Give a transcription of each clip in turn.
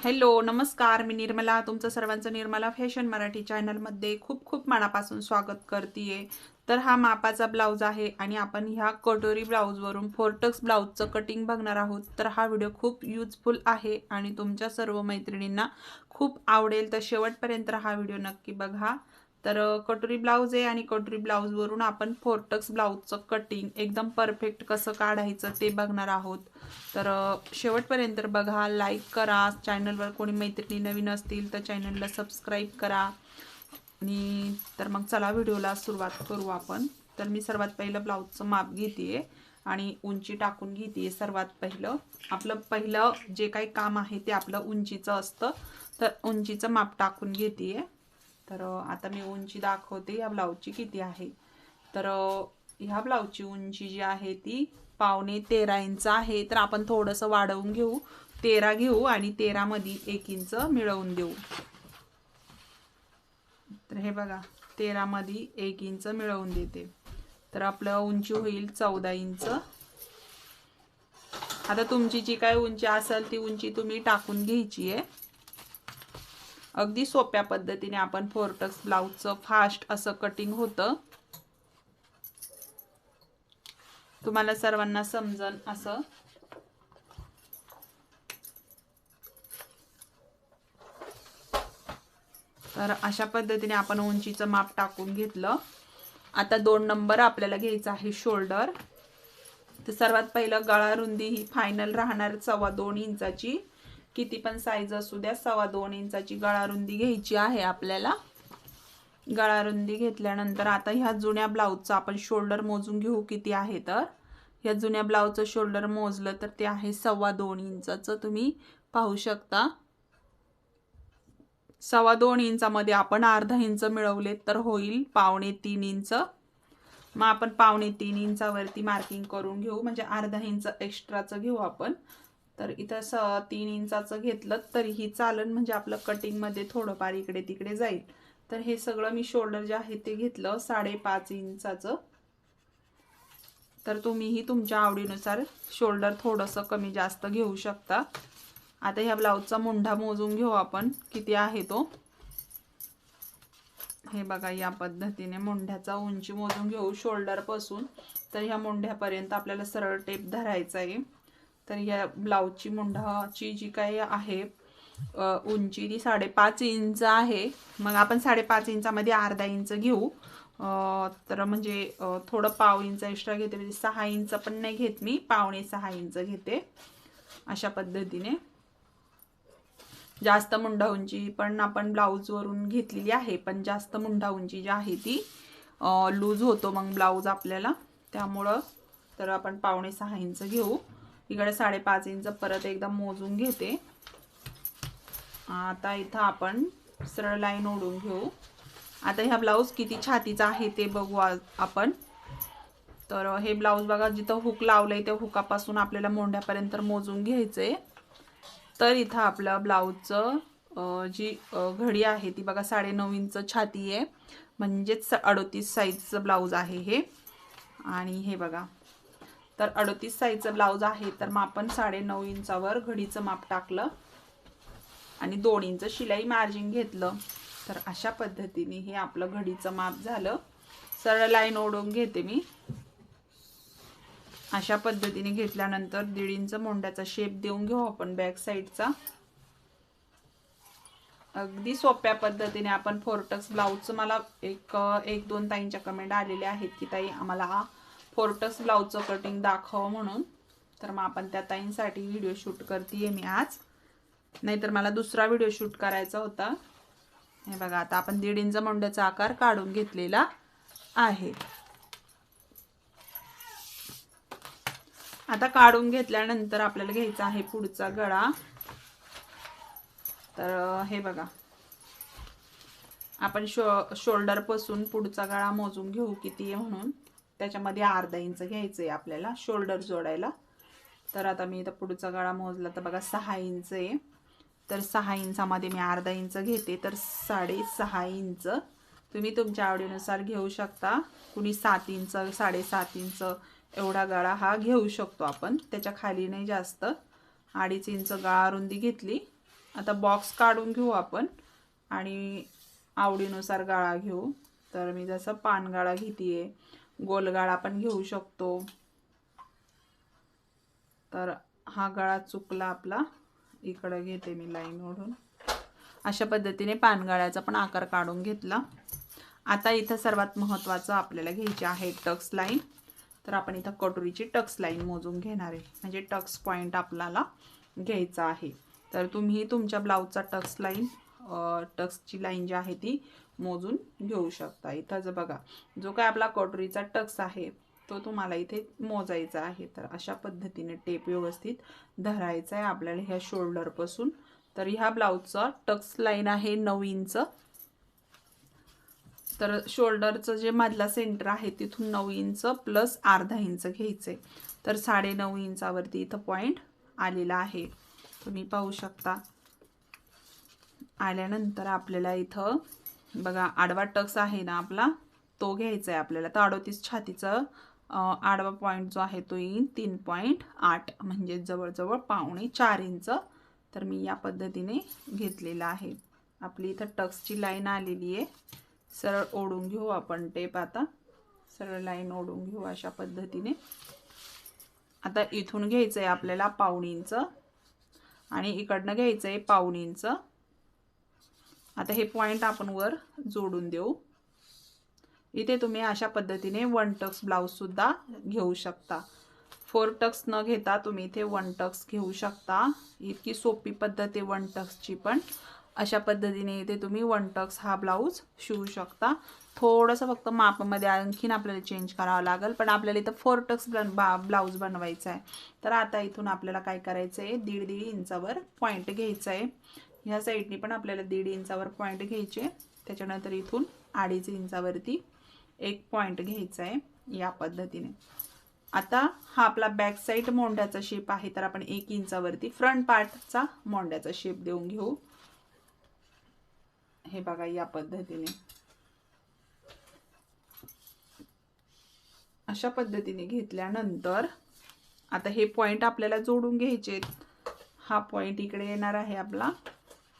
Hello नमस्कार. मी निर्मला तुमचं सर्वांचं निर्मला फॅशन मराठी चॅनलमध्ये खूप खूप मनापासून स्वागत करते तर हा मापाचा ब्लाऊज आहे आणि आपण ह्या कटोरी ब्लाऊजवरून फोर्टक्स ब्लाऊजचं कटिंग बघणार आहोत. तर हा व्हिडिओ खूप युजफुल आहे आणि तुमच्या सर्व मैत्रिणींना खूप आवडेल. तर शेवटपर्यंत हा व्हिडिओ नक्की बघा. तर कटोरी ब्लाऊज आहे आणि कटोरी ब्लाऊजवरून आपण फोर्टक्स ब्लाऊजचं कटिंग एकदम परफेक्ट कसं काढायचं ते बघणार आहोत. तर शेवटपर्यंत बघा लाईक करा. चॅनलवर कोणी मैत्रिणी नवीन असतील तर चॅनलला सबस्क्राईब करा. आणि तर मग चला व्हिडिओला सुरुवात करू आपण. तर मी सर्वात पहिलं ब्लाऊजचं माप घेते आणि उंची टाकून घेते सर्वात पहिलं. आपलं पहिलं जे काही काम आहे ते आपलं उंचीचं असतं. तर उंचीचं माप टाकून घेते तर आता मी उंची दाखवते. या ब्लाऊजची किती आहे? तर ह्या ब्लाऊजची उंची जी आहे ती पावणे तेरा इंच आहे. तर आपण थोडंसं वाढवून घेऊ. तेरा घेऊ आणि तेरामध्ये एक इंच मिळवून देऊ. तर हे बघा. तेरामध्ये एक इंच मिळवून देते. तर आपलं उंची होईल चौदा इंच. आता तुमची जी काय उंची असेल ती उंची तुम्ही टाकून घ्यायची आहे. अगदी सोप्या पद्धतीने आपण फोरटक्स ब्लाऊजचं फास्ट असं कटिंग होतं. तुम्हाला सर्वांना समजन असं. तर अशा पद्धतीने आपण उंचीचं माप टाकून घेतलं. आता दोन नंबर आपल्याला घ्यायचा आहे शोल्डर. तर सर्वात पहिलं गळा रुंदी ही फायनल राहणार सव्वा दोन इंचाची. किती पण साईज असू द्या सव्वा दोन इंचाची गळा रुंदी घ्यायची आहे आपल्याला. गळा रुंदी घेतल्यानंतर आता ह्या जुन्या ब्लाऊजचं आपण शोल्डर मोजून घेऊ किती आहे तर. ह्या जुन्या ब्लाऊजचं शोल्डर मोजलं तर ते आहे सव्वा दोन इंचाचं तुम्ही पाहू शकता. सव्वा दोन इंचामध्ये आपण अर्धा इंच मिळवले तर होईल पावणे तीन इंच. मग आपण पावणे तीन इंचावरती मार्किंग करून घेऊ म्हणजे अर्धा इंच एक्स्ट्राचं घेऊ आपण. तर इथं स तीन इंचाचं घेतलं तरीही चालन म्हणजे आपलं कटिंगमध्ये थोडंफार इकडे तिकडे जाईल. तर हे सगळं मी शोल्डर जे आहे ते घेतलं साडेपाच इंचाचं. तर तुम्हीही तुमच्या आवडीनुसार शोल्डर थोडंसं कमी जास्त घेऊ शकता. आता ह्या ब्लाऊजचा मुंढा मोजून घेऊ आपण किती आहे तो. हे बघा या पद्धतीने मुंढ्याचा उंची मोजून घेऊ शोल्डरपासून. तर ह्या मुंढ्यापर्यंत आपल्याला सरळ टेप धरायचा आहे. तर या ब्लाऊजची मुंढाची जी काही आहे उंची ती साडेपाच इंच आहे. मग आपण साडेपाच इंचामध्ये अर्धा इंच घेऊ. तर म्हणजे थोडं पाव इंच एक्स्ट्रा घेते म्हणजे सहा इंच पण नाही घेत मी पावणे सहा इंच घेते. अशा पद्धतीने. जास्त मुंडा उंची पण आपण ब्लाऊजवरून घेतलेली आहे पण जास्त मुंडा उंची जी आहे ती लूज होतो मग ब्लाऊज आपल्याला. त्यामुळं तर आपण पावणे सहा इंच घेऊ. इकडे साडेपाच इंच परत एकदा मोजून घेते. आता इथं आपण सरळ लाईन ओढून घेऊ. आता ह्या ब्लाऊज किती छातीचा आहे ते बघू आज आपण. तर हे ब्लाऊज बघा जिथं हुक लावलंय त्या हुकापासून आपल्याला मोंढ्यापर्यंत मोजून घ्यायचंय तर इथं आपलं ब्लाऊजचं जी घडी आहे ती बघा साडेनऊ इंच छाती आहे. म्हणजेच अडोतीस साईजचं ब्लाऊज आहे हे. आणि हे बघा. तर अडतीस साईजचं ब्लाऊज आहे तर मग आपण साडेनऊ इंचावर घडीचं माप टाकलं. आणि दोन इंच शिलाई मार्जिन घेतलं. तर अशा पद्धतीने हे आपलं घडीचं माप झालं. सरळ लाईन ओढून घेते मी. अशा पद्धतीने घेतल्यानंतर दीड इंच मोंड्याचा शेप देऊन घेऊ आपण बॅक साईडचा अगदी सोप्या पद्धतीने आपण फोर्टक्स ब्लाऊजचं मला एक एक दोन ताईंच्या कमेंट आलेल्या आहेत की ताई आम्हाला फोर्टस ब्लाऊजचं कटिंग दाखव म्हणून. तर मग आपण त्या ताईंसाठी व्हिडिओ शूट करते मी आज. नाहीतर मला दुसरा व्हिडिओ शूट करायचा होता. हे बघा आता आपण दीड इंच मोंड्याचा आकार काढून घेतलेला आहे. आता काढून घेतल्यानंतर आपल्याला घ्यायचा आहे पुढचा गळा. तर हे बघा. आपण शो शोल्डरपासून पुढचा गळा मोजून घेऊ किती आहे म्हणून. त्याच्यामध्ये अर्धा इंच घ्यायचं आहे आपल्याला शोल्डर जोडायला. तर आता मी इथं पुढचा गळा मोजला तर बघा सहा इंच आहे तर सहा इंचामध्ये मी अर्धा इंच घेते तर साडेसहा इंच. तुम्ही तुमच्या आवडीनुसार घेऊ शकता. कुणी सात इंच साडेसात इंच एवढा गळा हा घेऊ शकतो आपण. त्याच्याखाली नाही जास्त. अडीच इंच गळा रुंदी घेतली. आता बॉक्स काढून घेऊ आपण आणि आवडीनुसार गाळा घेऊ. तर मी जसं पानगाळा घेते आहे गोलगाळा पण घेऊ शकतो. तर हा गळा चुकला आपला. इकडं घेते मी लाईन ओढून. अशा पद्धतीने पानगळ्याचा पण आकार काढून घेतला. आता इथं सर्वात महत्त्वाचं आपल्याला घ्यायचे आहे टक्स लाईन. तर आपण इथं कटोरीची टक्स लाईन मोजून घेणार आहे. म्हणजे टक्स पॉईंट आपल्याला घ्यायचा आहे. तर तुम्ही तुमच्या ब्लाऊजचा टक्स लाईन टक्सची लाईन जी आहे ती मोजून घेऊ शकता. इथं जर बघा जो काय आपला कटोरीचा टक्स आहे तो तुम्हाला इथे मोजायचा आहे. तर अशा पद्धतीने टेप व्यवस्थित धरायचा आहे आपल्याला ह्या शोल्डरपासून तर ह्या ब्लाऊजचा टक्स लाईन आहे नऊ इंच. तर शोल्डरचं जे मधला सेंटर आहे तिथून नऊ इंच प्लस अर्धा इंच घ्यायचे तर साडे नऊ इंचावरती इथं पॉईंट आलेला आहे. तुम्ही पाहू शकता. आल्यानंतर आपल्याला इथं बघा आडवा टक्स आहे ना आपला तो घ्यायचा आहे आपल्याला. तर अडोतीस छातीचं आडवा पॉईंट जो आहे तो येईल तीन पॉईंट आठ म्हणजे जवळजवळ पावणे चार इंच. तर मी या पद्धतीने घेतलेला आहे. आपली इथं टक्सची लाईन आलेली आहे सरळ ओढून घेऊ आपण टेप आता. सरळ लाईन ओढून घेऊ अशा पद्धतीने. आता इथून घ्यायचं आहे आपल्याला पाऊण इंच. आणि इकडनं घ्यायचं आहे पाऊण इंच. आता हे पॉईंट आपण वर जोडून देऊ. इथे तुम्ही अशा पद्धतीने वन टक्स ब्लाऊजसुद्धा घेऊ शकता. फोर टक्स न घेता तुम्ही इथे वन टक्स घेऊ शकता. इतकी सोपी पद्धत आहे वन टक्सची पण. अशा पद्धतीने इथे तुम्ही वन टक्स हा ब्लाऊज शिवू शकता. थोडंसं फक्त मापामध्ये आणखीन आपल्याला चेंज करावं लागेल पण आपल्याला इथं फोर टक्स बा ब्लाऊज बनवायचा आहे तर आता इथून आपल्याला काय करायचं आहे दीड दीड इंचावर पॉईंट घ्यायचा आहे ह्या साईडनी पण आपल्याला दीड इंचावर पॉईंट घ्यायचे. त्याच्यानंतर इथून अडीच इंचावरती एक पॉईंट घ्यायचा आहे या पद्धतीने. आता हा आपला बॅक साईड मोंड्याचा शेप आहे तर आपण एक इंचावरती फ्रंट पार्टचा मोंड्याचा शेप देऊन घेऊ. हे बघा या पद्धतीने. अशा पद्धतीने घेतल्यानंतर आता हे पॉईंट आपल्याला जोडून घ्यायचे हा पॉईंट इकडे येणार आहे आपला.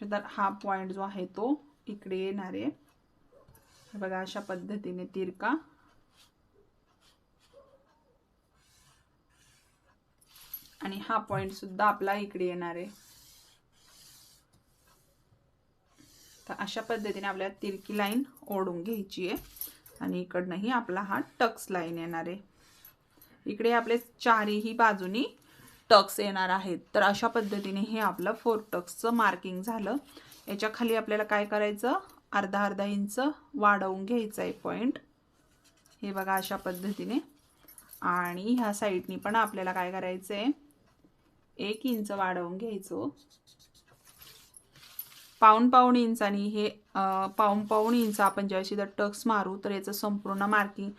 तर हा पॉईंट जो आहे तो इकडे येणार आहे. बघा अशा पद्धतीने तिरका. आणि हा पॉइंट सुद्धा आपला इकडे येणार आहे. तर अशा पद्धतीने आपल्याला तिरकी लाईन ओढून घ्यायची आहे. आणि इकडनंही आपला हा टक्स लाईन येणार आहे. इकडे आपले चारही बाजूनी टक्स येणार आहेत. तर अशा पद्धतीने हे आपलं फोर टक्सचं मार्किंग झालं. याच्या खाली आपल्याला काय करायचं? अर्धा अर्धा इंच वाढवून घ्यायचं आहे पॉईंट हे बघा अशा पद्धतीने. आणि ह्या साईडनी पण आपल्याला काय करायचं आहे एक इंच वाढवून घ्यायचो. पाऊन पाऊण इंचानी हे पाऊन पाऊण इंच आपण ज्यावेळेस इथं टक्स मारू तर याचं संपूर्ण मार्किंग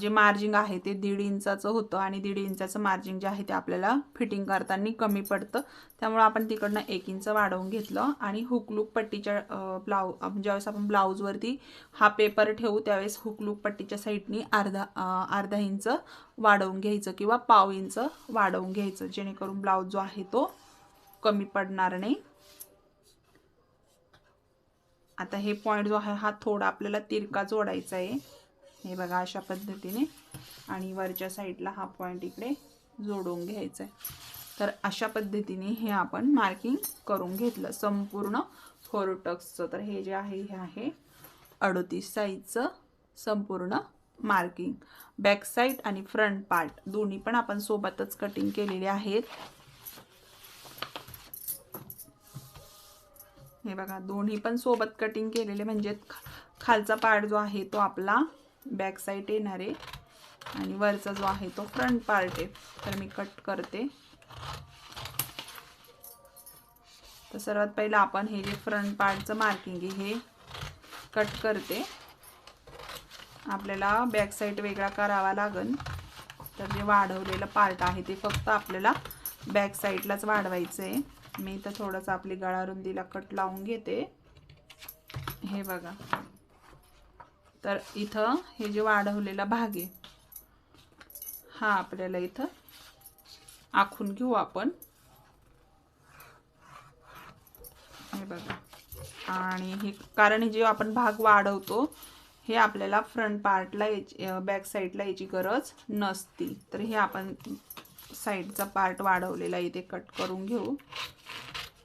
जे मार्जिंग आहे ते दीड इंचाचं होतं आणि दीड इंचाचं मार्जिंग जे आहे ते आपल्याला फिटिंग करताना कमी पडतं. त्यामुळे आपण तिकडनं एक इंच वाढवून घेतलं आणि हुकलूक पट्टीच्या ब्लाऊ म्हणजे ज्यावेळेस आपण ब्लाऊजवरती हा पेपर ठेवू त्यावेळेस हुकलूक पट्टीच्या साईडनी अर्धा अर्धा इंच वाढवून घ्यायचं किंवा पाव इंच वाढवून घ्यायचं. जेणेकरून ब्लाऊज जो आहे तो कमी पडणार नाही. आता हे पॉईंट जो आहे हा थोडा आपल्याला तिरका जोडायचा आहे. हे बघा अशा पद्धतीने. आणि वरच्या साईडला हा पॉईंट इकडे जोडून घ्यायचा आहे तर अशा पद्धतीने हे आपण मार्किंग करून घेतलं. संपूर्ण फोरोटक्सचं तर हे जे आहे हे आहे अडोतीस साईजचं संपूर्ण मार्किंग बॅक साईड आणि फ्रंट पार्ट दोन्ही पण आपण सोबतच कटिंग केलेले आहेत. हे बघा दोन्ही पण सोबत कटिंग केलेले. म्हणजे खालचा पार्ट जो आहे तो आपला बॅक साईड येणार आहे. आणि वरचा जो आहे तो फ्रंट पार्ट आहे. तर मी कट करते. तर सर्वात पहिलं आपण हे जे फ्रंट पार्टचं मार्किंग आहे हे कट करते. आपल्याला बॅक साईड वेगळा करावा लागेल तर जे वाढवलेलं पार्ट आहे ते फक्त आपल्याला बॅक साईडलाच वाढवायचं आहे मी तर थोडंसं आपली गळारुंदीला कट लावून घेते. हे बघा. तर इथं हे जे वाढवलेला भाग आहे हा आपल्याला इथं आखून घेऊ आपण. हे बघा. आणि हे कारण जे आपण भाग वाढवतो हे आपल्याला फ्रंट पार्टला याची बॅक साईडला याची गरज नसती. तर हे आपण साईडचा पार्ट वाढवलेला इथे कट करून घेऊ.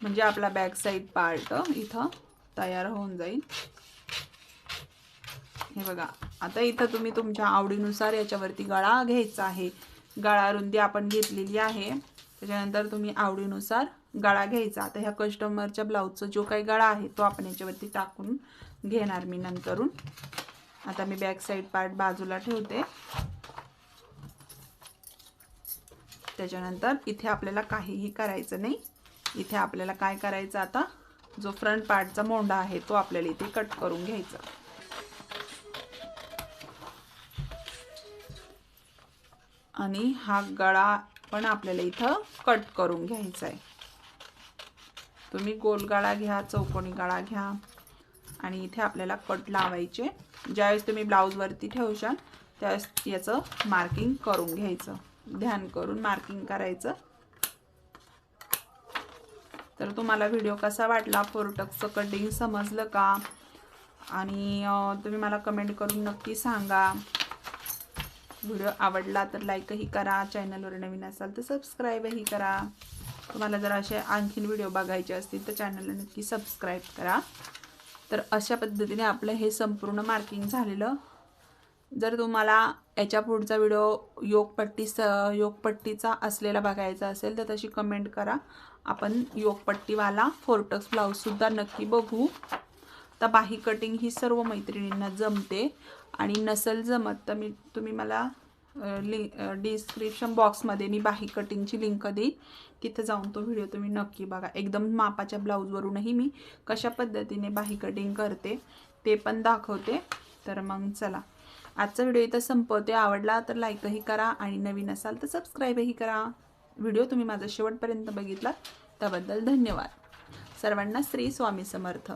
म्हणजे आपला बॅक साईड पार्ट इथं तयार होऊन जाईल. हे बघा. आता इथं तुम्ही तुमच्या आवडीनुसार याच्यावरती गळा घ्यायचा आहे. गळा रुंदी आपण घेतलेली आहे. त्याच्यानंतर तुम्ही आवडीनुसार गळा घ्यायचा. आता ह्या कस्टमरच्या ब्लाऊजचा जो काही गळा आहे तो आपण याच्यावरती टाकून घेणार मी नंतरून. आता मी बॅक साईड पार्ट बाजूला ठेवते. त्याच्यानंतर इथे आपल्याला काहीही करायचं नाही. इथे आपल्याला काय करायचं आता? जो फ्रंट पार्टचा मोंडा आहे तो आपल्याला इथे कट करून घ्यायचा. आणि हा गळा पण आपल्याला इथं कट करून घ्यायचा आहे तुम्ही गोल गळा घ्या चौकोनी गळा घ्या आणि इथे आपल्याला कट लावायचे. ज्यावेळेस तुम्ही ब्लाऊजवरती ठेवशाल त्यावेळेस याचं मार्किंग करून घ्यायचं. ध्यान करून मार्किंग करायचं. तर तुम्हाला व्हिडिओ कसा वाटला फोरटकचं कटिंग समजलं का? आणि तुम्ही मला कमेंट करून नक्की सांगा. व्हिडिओ आवडला तर लाईकही करा चॅनलवर नवीन असाल तर सबस्क्राईबही करा. तुम्हाला जर असे आणखीन व्हिडिओ बघायचे असतील तर चॅनलला नक्की सबस्क्राईब करा. तर अशा पद्धतीने आपलं हे संपूर्ण मार्किंग झालेलं. जर तुम्हाला याच्या पुढचा व्हिडिओ योगपट्टी स योगपट्टीचा असलेला बघायचा असेल तर तशी कमेंट करा. आपण योगपट्टीवाला फोरटक्स ब्लाऊजसुद्धा नक्की बघू. तर बाही कटिंग ही सर्व मैत्रिणींना जमते. आणि नसेल जमत तर मी तुम्ही मला लिंक डिस्क्रिप्शन बॉक्समध्ये मी बाही कटिंगची लिंक देईन. तिथं जाऊन तो व्हिडिओ तुम्ही नक्की बघा. एकदम मापाच्या ब्लाऊजवरूनही मी कशा पद्धतीने बाही कटिंग करते ते पण दाखवते. तर मग चला. आजचा व्हिडिओ इथं संपवते. आवडला तर लाईकही करा आणि नवीन असाल तर सबस्क्राईबही करा. व्हिडिओ तुम्ही माझा शेवटपर्यंत बघितला त्याबद्दल धन्यवाद. सर्वांना श्री स्वामी समर्थ.